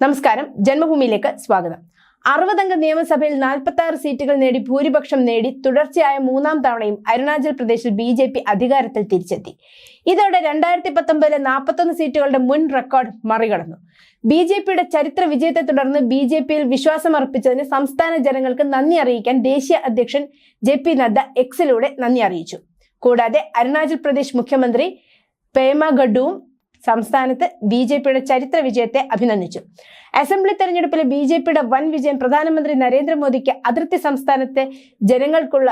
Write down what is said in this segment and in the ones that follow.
നമസ്കാരം. ജന്മഭൂമിയിലേക്ക് സ്വാഗതം. അറുപതംഗ നിയമസഭയിൽ നാൽപ്പത്തി ആറ് സീറ്റുകൾ നേടി ഭൂരിപക്ഷം നേടി തുടർച്ചയായ മൂന്നാം തവണയും അരുണാചൽ പ്രദേശിൽ ബി ജെ പി അധികാരത്തിൽ തിരിച്ചെത്തി. ഇതോടെ രണ്ടായിരത്തി പത്തൊമ്പതിലെ നാൽപ്പത്തൊന്ന് സീറ്റുകളുടെ മുൻ റെക്കോർഡ് മറികടന്നു. ബി ജെ പിയുടെ ചരിത്ര വിജയത്തെ തുടർന്ന് ബി ജെ പിയിൽ വിശ്വാസമർപ്പിച്ചതിന് സംസ്ഥാന ജനങ്ങൾക്ക് നന്ദി അറിയിക്കാൻ ദേശീയ അധ്യക്ഷൻ ജെ പി നദ്ദ എക്സിലൂടെ നന്ദി അറിയിച്ചു. കൂടാതെ അരുണാചൽ പ്രദേശ് മുഖ്യമന്ത്രി പേമ ഗഡുവും സംസ്ഥാനത്ത് ബി ജെ പിയുടെ ചരിത്ര വിജയത്തെ അഭിനന്ദിച്ചു. അസംബ്ലി തെരഞ്ഞെടുപ്പിലെ ബി ജെ പിയുടെ വൻ വിജയം പ്രധാനമന്ത്രി നരേന്ദ്രമോദിക്ക് അതിർത്തി സംസ്ഥാനത്തെ ജനങ്ങൾക്കുള്ള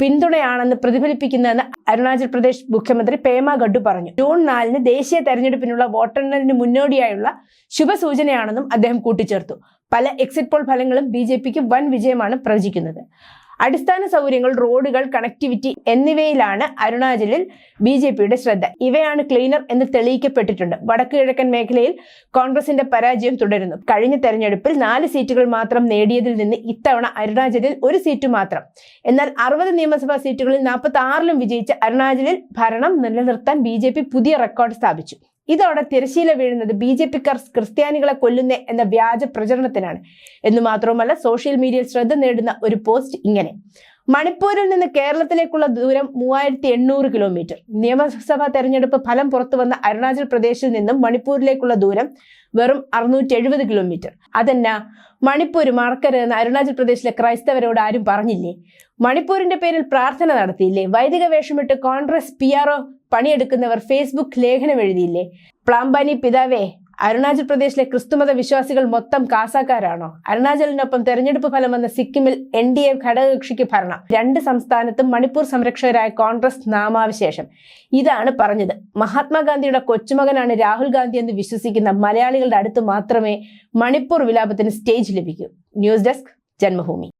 പിന്തുണയാണെന്ന് പ്രതിഫലിപ്പിക്കുന്നതെന്ന് അരുണാചൽ പ്രദേശ് മുഖ്യമന്ത്രി പേമ ഗഡു പറഞ്ഞു. ജൂൺ നാലിന് ദേശീയ തെരഞ്ഞെടുപ്പിനുള്ള വോട്ടെണ്ണലിന് മുന്നോടിയായുള്ള ശുഭസൂചനയാണെന്നും അദ്ദേഹം കൂട്ടിച്ചേർത്തു. പല എക്സിറ്റ് പോൾ ഫലങ്ങളും ബി വൻ വിജയമാണ് പ്രവചിക്കുന്നത്. അടിസ്ഥാന സൗകര്യങ്ങൾ റോഡുകൾ കണക്ടിവിറ്റി എന്നിവയിലാണ് അരുണാചലിൽ ബി ജെ പിയുടെ ശ്രദ്ധ. ഇവയാണ് ക്ലീനർ എന്ന് തെളിയിക്കപ്പെട്ടിട്ടുണ്ട്. വടക്ക് കിഴക്കൻ മേഖലയിൽ കോൺഗ്രസിന്റെ പരാജയം തുടരുന്നു. കഴിഞ്ഞ തെരഞ്ഞെടുപ്പിൽ നാല് സീറ്റുകൾ മാത്രം നേടിയതിൽ നിന്ന് ഇത്തവണ അരുണാചലിൽ ഒരു സീറ്റ് മാത്രം. എന്നാൽ അറുപത് നിയമസഭാ സീറ്റുകളിൽ നാൽപ്പത്തി ആറിലും വിജയിച്ച അരുണാചലിൽ ഭരണം നിലനിർത്താൻ ബി പുതിയ റെക്കോർഡ് സ്ഥാപിച്ചു. ഇതോടെ തിരശീല വീഴുന്നത് ബി ജെ പിക്കാർ ക്രിസ്ത്യാനികളെ കൊല്ലുന്ന എന്ന വ്യാജ പ്രചരണത്തിനാണ്. എന്ന് മാത്രവുമല്ല സോഷ്യൽ മീഡിയയിൽ ശ്രദ്ധ നേടുന്ന ഒരു പോസ്റ്റ് ഇങ്ങനെ. മണിപ്പൂരിൽ നിന്ന് കേരളത്തിലേക്കുള്ള ദൂരം മൂവായിരത്തി എണ്ണൂറ് കിലോമീറ്റർ. നിയമസഭാ തെരഞ്ഞെടുപ്പ് ഫലം പുറത്തു വന്ന അരുണാചൽ പ്രദേശിൽ നിന്നും മണിപ്പൂരിലേക്കുള്ള ദൂരം വെറും അറുന്നൂറ്റി എഴുപത് കിലോമീറ്റർ. അതെന്നാ? മണിപ്പൂർ മറക്കരുതെന്ന് അരുണാചൽ പ്രദേശിലെ ക്രൈസ്തവരോട് ആരും പറഞ്ഞില്ലേ? മണിപ്പൂരിന്റെ പേരിൽ പ്രാർത്ഥന നടത്തിയില്ലേ? വൈദിക വേഷമിട്ട് കോൺഗ്രസ് പി പണിയെടുക്കുന്നവർ ഫേസ്ബുക്ക് ലേഖനം എഴുതിയില്ലേ? പ്ലാംബാനി പിതാവേ അരുണാചൽ പ്രദേശിലെ ക്രിസ്തുമത വിശ്വാസികൾ മൊത്തം കാസാക്കാരാണോ? അരുണാചലിനൊപ്പം തെരഞ്ഞെടുപ്പ് ഫലം വന്ന സിക്കിമിൽ എൻ ഡി എ ഘടകകക്ഷിക്ക് ഭരണം. രണ്ട് സംസ്ഥാനത്തും മണിപ്പൂർ സംരക്ഷകരായ കോൺഗ്രസ് നാമാവശേഷം. ഇതാണ് പറഞ്ഞത്. മഹാത്മാഗാന്ധിയുടെ കൊച്ചുമകനാണ് രാഹുൽ ഗാന്ധി എന്ന് വിശ്വസിക്കുന്ന മലയാളികളുടെ അടുത്ത് മാത്രമേ മണിപ്പൂർ വിലാപത്തിന് സ്റ്റേജ് ലഭിക്കൂ. News desk Janmabhumi.